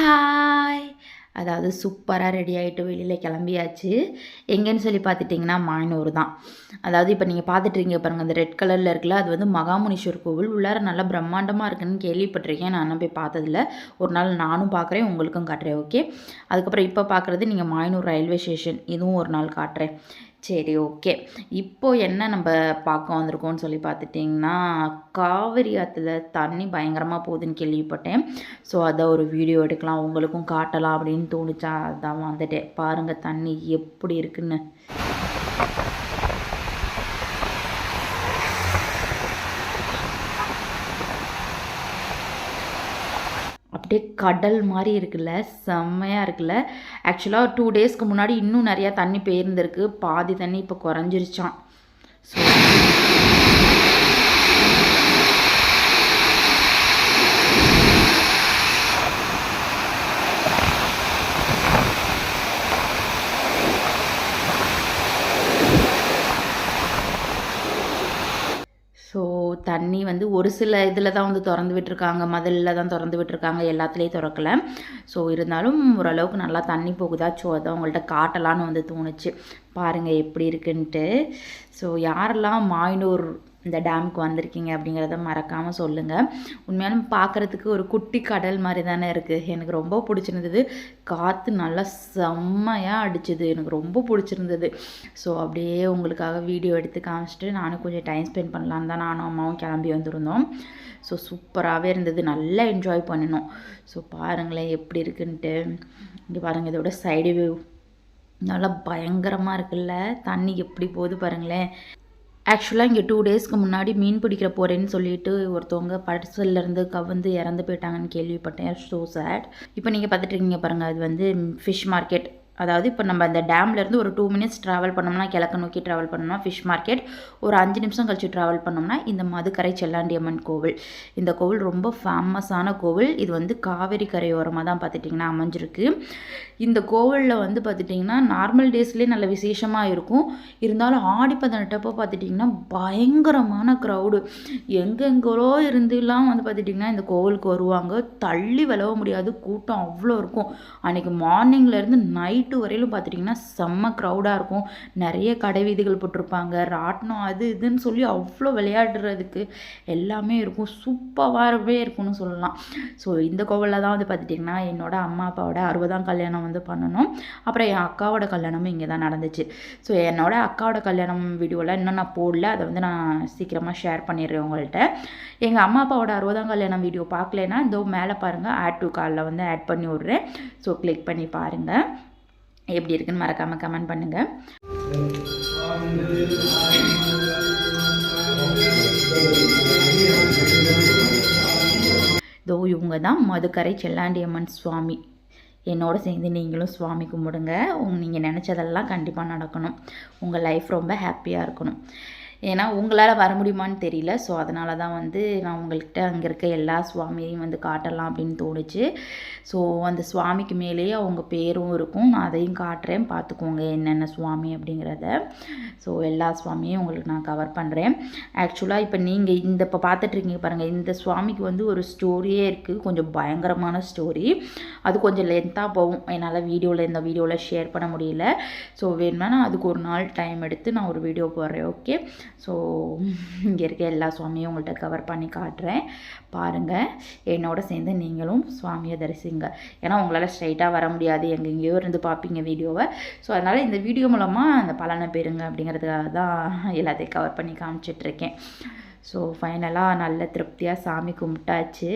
Hi அதாவது சூப்பராக ready ஆகிட்டு வெளியில் கிளம்பியாச்சு. எங்கேன்னு சொல்லி பார்த்துட்டிங்கன்னா மாயனூர் தான். அதாவது இப்போ நீங்கள் பார்த்துட்ருக்கீங்க பாருங்கள் அந்த ரெட் கலரில் இருக்குல்ல அது வந்து மகாமுனீஸ்வர் கோவில். உள்ளார நல்லா பிரம்மாண்டமாக இருக்குன்னு கேள்விப்பட்டிருக்கேன். நான் போய் பார்த்ததில்ல. ஒரு நாள் நானும் பார்க்குறேன் உங்களுக்கும் காட்டுறேன் ஓகே அதுக்கப்புறம் இப்போ பார்க்குறது நீங்கள் மாயனூர் ரயில்வே ஸ்டேஷன் இதுவும் ஒரு நாள் காட்டுறேன். சரி ஓகே. இப்போ என்ன நம்ம பார்க்க வந்திருக்கோம்னு சொல்லி பார்த்துட்டிங்கன்னா காவிரி ஆற்றுல தண்ணி பயங்கரமாக போகுதுன்னு கேள்விப்பட்டேன். ஸோ அதை ஒரு வீடியோ எடுக்கலாம் உங்களுக்கும் காட்டலாம் அப்படின்னு தோணுச்சா? அதான் வந்துட்டேன். பாருங்கள் தண்ணி எப்படி இருக்குன்னு. அப்படியே கடல் மாதிரி இருக்குல்ல செம்மையாக இருக்குல்ல. ஆக்சுவலாக டூ டேஸ்க்கு முன்னாடி இன்னும் நிறையா தண்ணி போயிருந்திருக்கு. பாதி தண்ணி இப்போ குறைஞ்சிருச்சான் ஸோ ஸோ தண்ணி வந்து ஒரு சில இதில் தான் வந்து திறந்து விட்டுருக்காங்க. மதிலில் தான் திறந்து விட்டுருக்காங்க. எல்லாத்துலேயும் திறக்கலை. ஸோ இருந்தாலும் ஓரளவுக்கு நல்லா தண்ணி போகுதா? ஸோ அதை உங்கள்கிட்ட காட்டலான்னு வந்து தோணுச்சு. பாருங்கள் எப்படி இருக்குன்ட்டு. ஸோ யாரெல்லாம் மாயனூர் இந்த டேமுக்கு வந்திருக்கீங்க அப்படிங்கிறத மறக்காமல் சொல்லுங்கள் உண்மையாலும் பார்க்குறதுக்கு ஒரு குட்டி கடல் மாதிரி தானே இருக்குது எனக்கு ரொம்ப பிடிச்சிருந்தது. காற்று நல்லா செம்மையாக அடிச்சுது. எனக்கு ரொம்ப பிடிச்சிருந்தது. ஸோ அப்படியே உங்களுக்காக வீடியோ எடுத்து காமிச்சிட்டு நானும் கொஞ்சம் டைம் ஸ்பெண்ட் பண்ணலான்னு தான் நானும் அம்மாவும் கிளம்பி வந்திருந்தோம். ஸோ சூப்பராகவே இருந்தது. நல்லா என்ஜாய் பண்ணினோம். ஸோ பாருங்களேன் எப்படி இருக்குன்ட்டு. இங்கே பாருங்கள் இதோட சைடு வியூ நல்லா பயங்கரமாக இருக்குல்ல? தண்ணி எப்படி போகுது பாருங்களேன். ஆக்சுவலாக இங்கே டூ டேஸ்க்கு முன்னாடி மீன் பிடிக்கிற போகிறேன்னு சொல்லிட்டு ஒருத்தவங்க படசல்லேருந்து கவுந்து இறந்து போயிட்டாங்கன்னு கேள்விப்பட்டேன். ஸோ சேட் இப்போ நீங்கள் பார்த்துட்டு இருக்கீங்க பாருங்கள் அது வந்து ஃபிஷ் மார்க்கெட் அதாவது இப்போ நம்ம அந்த டேம்லேருந்து ஒரு டூ மினிட்ஸ் ட்ராவல் பண்ணோம்னா கிழக்கு நோக்கி ட்ராவல் பண்ணோம்னா ஃபிஷ் மார்க்கெட் ஒரு அஞ்சு நிமிஷம் கழிச்சு ட்ராவல் பண்ணோம்னா இந்த மதுக்கரை செல்லாண்டியம்மன் கோவில். இந்த கோவில் ரொம்ப ஃபேமஸான கோவில். இது வந்து காவேரி கரையோரமாக தான் பார்த்துட்டிங்கன்னா அமைஞ்சிருக்கு. இந்த கோவிலில் வந்து பார்த்துட்டிங்கன்னா நார்மல் டேஸ்லேயே நல்ல விசேஷமாக இருக்கும். இருந்தாலும் ஆடி பதினெட்டப்போ பார்த்துட்டிங்கன்னா பயங்கரமான க்ரௌடு எங்கெங்கோ இருந்துலாம் வந்து பார்த்துட்டிங்கன்னா இந்த கோவிலுக்கு வருவாங்க. தள்ளி விளவ முடியாது. கூட்டம் அவ்வளோ இருக்கும். அன்றைக்கி மார்னிங்லேருந்து நைட் நைட்டு வரையிலும் பார்த்துட்டிங்கன்னா செம்ம க்ரௌடாக இருக்கும். நிறைய கடை வீதிகள் போட்டிருப்பாங்க. ராட்டினம் அது இதுன்னு சொல்லி அவ்வளோ விளையாடுறதுக்கு எல்லாமே இருக்கும். சூப்பராகவே இருக்கும்னு சொல்லலாம். ஸோ இந்த கோவிலில் தான் வந்து பார்த்துட்டிங்கன்னா என்னோடய அம்மா அப்பாவோட அறுபதாம் கல்யாணம் வந்து பண்ணணும். அப்புறம் என் அக்காவோட கல்யாணமும் இங்கே தான் நடந்துச்சு. ஸோ என்னோட அக்காவோட கல்யாணம் வீடியோவில் இன்னும் நான் போடல. அதை வந்து நான் சீக்கிரமாக ஷேர் பண்ணிடுறேன் உங்கள்கிட்ட எங்கள் அம்மா அப்பாவோட அறுபதாம் கல்யாணம் வீடியோ பார்க்கலன்னா இந்த மேலே பாருங்கள் ஆட் டு காலில் வந்து ஆட் பண்ணி விட்றேன். ஸோ கிளிக் பண்ணி பாருங்கள் எப்படி இருக்குன்னு மறக்காமல் கமெண்ட் பண்ணுங்கள் இதோ இவங்க தான் மதுக்கரை செல்லாண்டியம்மன் சுவாமி. என்னோட சேர்ந்து நீங்களும் சுவாமி கும்பிடுங்க. உங்க நீங்கள் நினச்சதெல்லாம் கண்டிப்பாக நடக்கணும். உங்கள் லைஃப் ரொம்ப ஹாப்பியாக இருக்கணும். ஏன்னா உங்களால் வர முடியுமான்னு தெரியல. ஸோ அதனால தான் வந்து நான் உங்கள்கிட்ட அங்கே இருக்க எல்லா சுவாமியையும் வந்து காட்டலாம் அப்படின்னு தோணுச்சு. ஸோ அந்த சுவாமிக்கு மேலேயே அவங்க பேரும் இருக்கும். நான் அதையும் காட்டுறேன். பார்த்துக்கோங்க என்னென்ன சுவாமி அப்படிங்கிறத. ஸோ எல்லா சுவாமியும் உங்களுக்கு நான் கவர் பண்ணுறேன் ஆக்சுவலாக இப்போ நீங்கள் இந்த இப்போ பார்த்துட்ருக்கீங்க பாருங்கள் இந்த சுவாமிக்கு வந்து ஒரு ஸ்டோரியே இருக்குது கொஞ்சம் பயங்கரமான ஸ்டோரி அது கொஞ்சம் லென்த்தாக போகும். என்னால் வீடியோவில் இந்த வீடியோவில் ஷேர் பண்ண முடியல. ஸோ வேணும்னா அதுக்கு ஒரு நாள் டைம் எடுத்து நான் ஒரு வீடியோ போடுறேன். ஓகே ஸோ இங்கே இருக்க எல்லா சுவாமியும் உங்கள்கிட்ட கவர் பண்ணி காட்டுறேன். பாருங்கள் என்னோட சேர்ந்து நீங்களும் சுவாமியை தரிசிங்க. ஏன்னா உங்களால் ஸ்ட்ரைட்டாக வர முடியாது. எங்கெங்கேயோ இருந்து பார்ப்பீங்க வீடியோவை ஸோ அதனால் இந்த வீடியோ மூலமாக அந்த பலனை பெறுங்க அப்படிங்கிறதுக்காக தான் எல்லாத்தையும் கவர் பண்ணி காமிச்சிட்ருக்கேன் ஸோ ஃபைனலாக நல்ல திருப்தியாக சாமி கும்பிட்டாச்சு.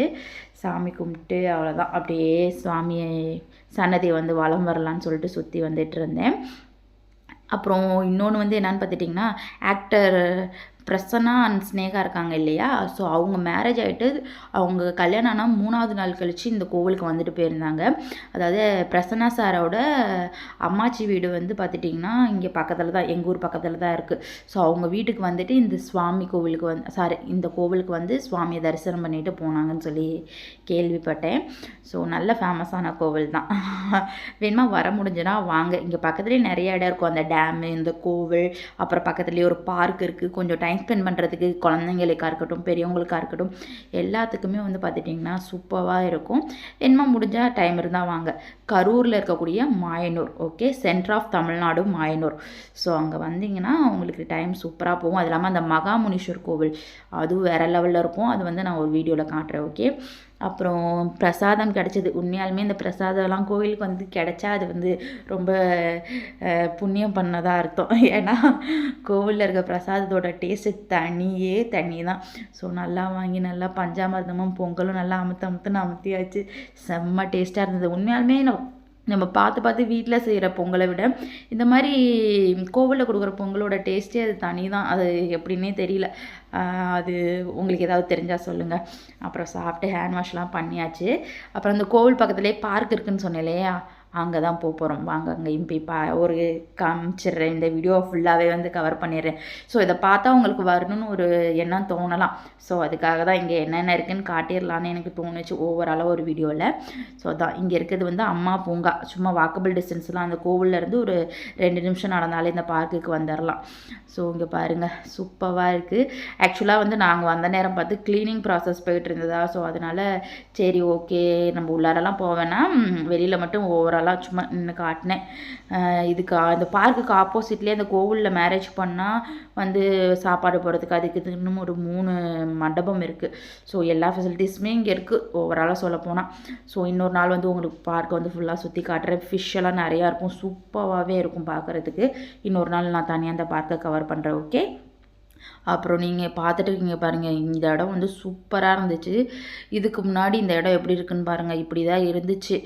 சாமி கும்பிட்டு அவ்வளோதான் அப்படியே சுவாமியை சன்னதி வந்து வளம் வரலான்னு சொல்லிட்டு சுற்றி வந்துட்டு இருந்தேன். அப்புறம் இன்னொன்று வந்து என்னென்னு பார்த்துட்டிங்கன்னா ஆக்டர் பிரசன்னா அண்ட் ஸ்னேகா இருக்காங்க இல்லையா? ஸோ அவங்க மேரேஜ் ஆகிட்டு அவங்க கல்யாணம் ஆனால் மூணாவது நாள் கழித்து இந்த கோவிலுக்கு வந்துட்டு போயிருந்தாங்க. அதாவது பிரசன்னா சாரோட அம்மாச்சி வீடு வந்து பார்த்துட்டிங்கன்னா இங்கே பக்கத்தில் தான் எங்கள் ஊர் பக்கத்தில் தான் இருக்குது ஸோ அவங்க வீட்டுக்கு வந்துட்டு இந்த சுவாமி கோவிலுக்கு வந்து சாரி இந்த கோவிலுக்கு வந்து சுவாமியை தரிசனம் பண்ணிட்டு போனாங்கன்னு சொல்லி கேள்விப்பட்டேன். ஸோ நல்ல ஃபேமஸான கோவில் தான். வேணுமா வர முடிஞ்சுன்னா வாங்க. இங்கே பக்கத்துலேயே நிறைய இடம் இருக்கும். அந்த டேமு இந்த கோவில் அப்புறம் பக்கத்துலேயே ஒரு பார்க் இருக்குது கொஞ்சம் டைம் டைம் ஸ்பெண்ட் பண்ணுறதுக்கு குழந்தைங்களுக்காக இருக்கட்டும் பெரியவங்களுக்கா இருக்கட்டும் எல்லாத்துக்குமே வந்து பார்த்துட்டிங்கன்னா சூப்பராக இருக்கும். என்ன முடிஞ்சால் டைம் இருந்தால் வாங்க. கரூரில் இருக்கக்கூடிய Mayanur okay centre of Tamil Nadu Mayanur. So அங்கே வந்தீங்கன்னா உங்களுக்கு டைம் சூப்பராக போகும். அது இல்லாமல் அந்த மகாமுனீஸ்வர் கோவில் அதுவும் வேறு லெவலில் இருக்கும். அது வந்து நான் ஒரு வீடியோவில் காட்டுறேன் ஓகே அப்புறம் பிரசாதம் கிடச்சிது. உண்மையாலுமே இந்த பிரசாதம்லாம் கோயிலுக்கு வந்து கிடச்சா அது வந்து ரொம்ப புண்ணியம் பண்ணதாக அர்த்தம். ஏன்னா கோவிலில் இருக்க பிரசாதத்தோட டேஸ்ட்டு தனியே தனி தான். ஸோ நல்லா வாங்கி நல்லா பஞ்சாமிர்தமும் பொங்கலும் நல்லா அமுத்து அமுத்துன்னு அமுத்தியாச்சு. செம்ம டேஸ்ட்டாக இருந்தது. உண்மையாலுமே நம்ம பார்த்து பார்த்து வீட்டில் செய்கிற பொங்கலை விட இந்த மாதிரி கோவிலில் கொடுக்குற பொங்கலோட டேஸ்ட்டே அது தனி தான். அது எப்படின்னே தெரியல. அது உங்களுக்கு ஏதாவது தெரிஞ்சால் சொல்லுங்கள் அப்புறம் சாப்பிட்டு ஹேண்ட் வாஷ்லாம் பண்ணியாச்சு. அப்புறம் அந்த கோவில் பக்கத்துலேயே பார்க் இருக்குதுன்னு சொன்னேன் இல்லையா? அங்கே தான் போக போகிறோம் வாங்க அங்கேயும் போய் பா ஒரு காமிச்சிடுறேன். இந்த வீடியோ ஃபுல்லாகவே வந்து கவர் பண்ணிடுறேன். ஸோ இதை பார்த்தா உங்களுக்கு வரணும்னு ஒரு எண்ணம் தோணலாம். ஸோ அதுக்காக தான் இங்கே என்னென்ன இருக்குதுன்னு காட்டிடலான்னு எனக்கு தோணுச்சு ஓவராலாக ஒரு வீடியோவில் ஸோ அதான் இங்கே இருக்கிறது வந்து அம்மா பூங்கா. சும்மா வாக்கபிள் டிஸ்டன்ஸ்லாம் அந்த கோவிலேருந்து ஒரு ரெண்டு நிமிஷம் நடந்தாலே இந்த பார்க்குக்கு வந்துடலாம் ஸோ இங்கே பாருங்கள் சூப்பராக இருக்குது ஆக்சுவலாக வந்து நாங்கள் வந்த நேரம் பார்த்து க்ளீனிங் ப்ராசஸ் போயிட்டு இருந்ததா? ஸோ அதனால் சரி ஓகே நம்ம உள்ளாரெல்லாம் போவேன்னா வெளியில் மட்டும் ஓவரால் ஓவராலாக சும்மா நின்று காட்டினேன். இதுக்கு அந்த பார்க்குக்கு ஆப்போசிட்லேயே அந்த கோவிலில் மேரேஜ் பண்ணால் வந்து சாப்பாடு போகிறதுக்கு அதுக்கு இன்னும் ஒரு மூணு மண்டபம் இருக்குது ஸோ எல்லா ஃபெசிலிட்டிஸுமே இங்கே இருக்குது ஓவராலாக சொல்ல போனால் ஸோ இன்னொரு நாள் வந்து உங்களுக்கு பார்க்கை வந்து ஃபுல்லாக சுற்றி காட்டுறேன். ஃபிஷ் எல்லாம் நிறையா இருக்கும். சூப்பராகவே இருக்கும் பார்க்குறதுக்கு. இன்னொரு நாள் நான் தனியாக அந்த பார்க்கை கவர் பண்ணுறேன் ஓகே அப்புறம் நீங்கள் பார்த்துட்டு இருக்கீங்க பாருங்கள் இந்த இடம் வந்து சூப்பராக இருந்துச்சு. இதுக்கு முன்னாடி இந்த இடம் எப்படி இருக்குன்னு பாருங்கள் இப்படி தான் இருந்துச்சு.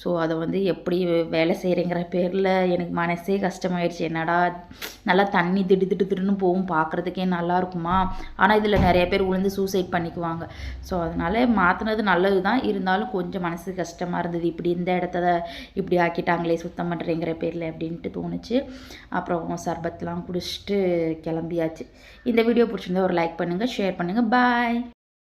ஸோ அதை வந்து எப்படி வேலை செய்கிறேங்கிற பேரில் எனக்கு மனசே கஷ்டமாயிடுச்சு என்னடா நல்லா தண்ணி திடு திடு திடுன்னு போகும் பார்க்குறதுக்கே நல்லா இருக்குமா? ஆனால் இதில் நிறைய பேர் உளுந்து சூசைட் பண்ணிக்குவாங்க. ஸோ அதனால் மாற்றினது நல்லது தான் இருந்தாலும் கொஞ்சம் மனசு கஷ்டமாக இருந்தது. இப்படி இந்த இடத்த இப்படி ஆக்கிட்டாங்களே சுத்தம் பண்ணுறேங்கிற பேரில் அப்படின்ட்டு தோணுச்சு. அப்புறம் சர்பத்லாம் குடிச்சிட்டு கிளம்பியாச்சு. இந்த வீடியோ பிடிச்சிருந்தா ஒரு லைக் பண்ணுங்கள் ஷேர் பண்ணுங்கள் பாய்